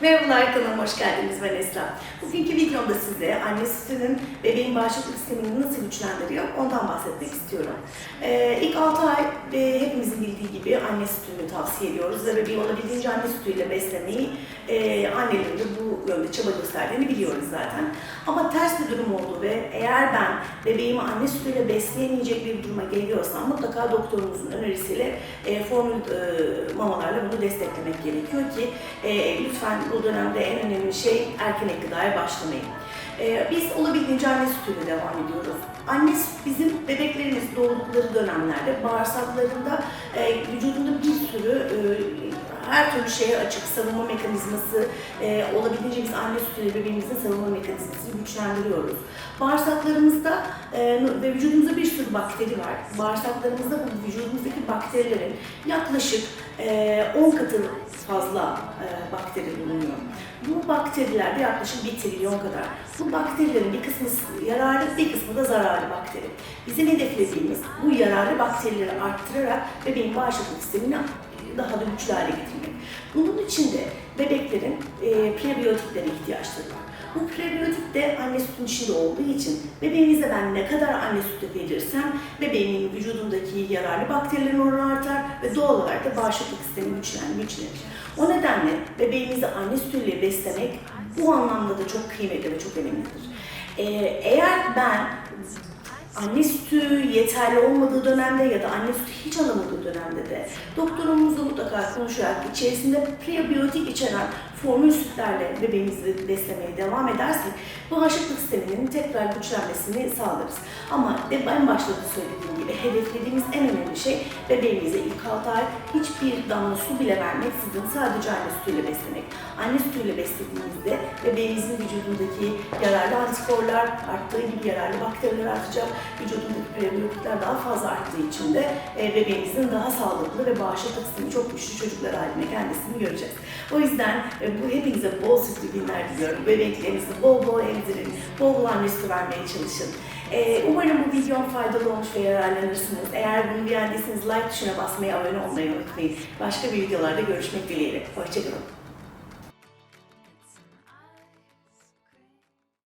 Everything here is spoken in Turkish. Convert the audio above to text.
Merhabalar kanalıma hoş geldiniz ben Esra. Bugünkü videomda size anne sütünün bebeğin bağışıklık sistemini nasıl güçlendiriyor ondan bahsetmek istiyorum. Ee, ilk 6 ay e, hepimizin bildiği gibi anne sütünü tavsiye ediyoruz ve bebeği olabildiğince anne sütüyle beslemeyi e, annelerin de bu yönde çaba gösterdiğini biliyoruz zaten. Ama ters bir durum oldu ve eğer ben bebeğimi anne sütüyle besleyemeyecek bir duruma geliyorsam mutlaka doktorumuzun önerisiyle e, formül e, mamalarla bunu desteklemek gerekiyor ki e, lütfen bu dönemde en önemli şey erken ek gıdaya başlamayın. E, biz olabildiğince anne sütüyle devam ediyoruz. Anne bizim bebeklerimiz doğdukları dönemlerde bağırsaklarında e, vücudunda bir sürü e, her türlü şeye açık savunma mekanizması e, olabildiğince anne sütüyle bebeğimizin savunma mekanizmasını güçlendiriyoruz. Bağırsaklarımızda e, ve vücudumuzda bir sürü bakteri var. Bağırsaklarımızda bu vücudumuzdaki bakterilerin yaklaşık e, 10 katı fazla e, bakteri bulunuyor. Bu bakterilerde yaklaşık 1 trilyon kadar. Bu bakterilerin bir kısmı yararlı, bir kısmı da zararlı bakteri. Bizim hedeflediğimiz bu yararlı bakterileri arttırarak bebeğin bağışıklık sistemini daha da güçlü hale getirmek. Bunun için de bebeklerin e, prebiyotiklere ihtiyaçları var. Bu prebiyotik de anne sütünün içinde olduğu için bebeğinize ben ne kadar anne sütü verirsem bebeğimin vücudundaki yararlı bakterilerin oranı artar ve doğal olarak da bağışıklık sistemi güçlenir, güçlenir. O nedenle bebeğinizi anne sütüyle beslemek bu anlamda da çok kıymetli ve çok önemlidir. Ee, eğer ben anne sütü yeterli olmadığı dönemde ya da anne sütü hiç alamadığı dönemde de doktorumuzla mutlaka konuşarak içerisinde prebiyotik içeren formül sütlerle bebeğimizi beslemeye devam edersek bağışıklık sisteminin tekrar güçlenmesini sağlarız. Ama de en başta da söylediğim gibi hedeflediğimiz en önemli şey bebeğimize ilk 6 ay hiçbir damla su bile vermeksizin sadece anne sütüyle beslemek. Anne sütüyle beslediğimizde bebeğimizin vücudundaki yararlı antikorlar arttığı gibi yararlı bakteriler artacak. Vücudundaki prebiyotikler daha fazla arttığı için de e, bebeğimizin daha sağlıklı ve bağışıklık sistemi çok güçlü çocuklar haline gelmesini göreceğiz. O yüzden e, bu hepinize bol sütlü günler diliyorum. Bebeklerinizi bol bol emzirin, bol bol anne vermeye çalışın. Ee, umarım bu videom faydalı olmuş ve yararlanırsınız. Eğer bunu beğendiyseniz like tuşuna basmayı, abone olmayı unutmayın. Başka bir videolarda görüşmek dileğiyle. Hoşçakalın.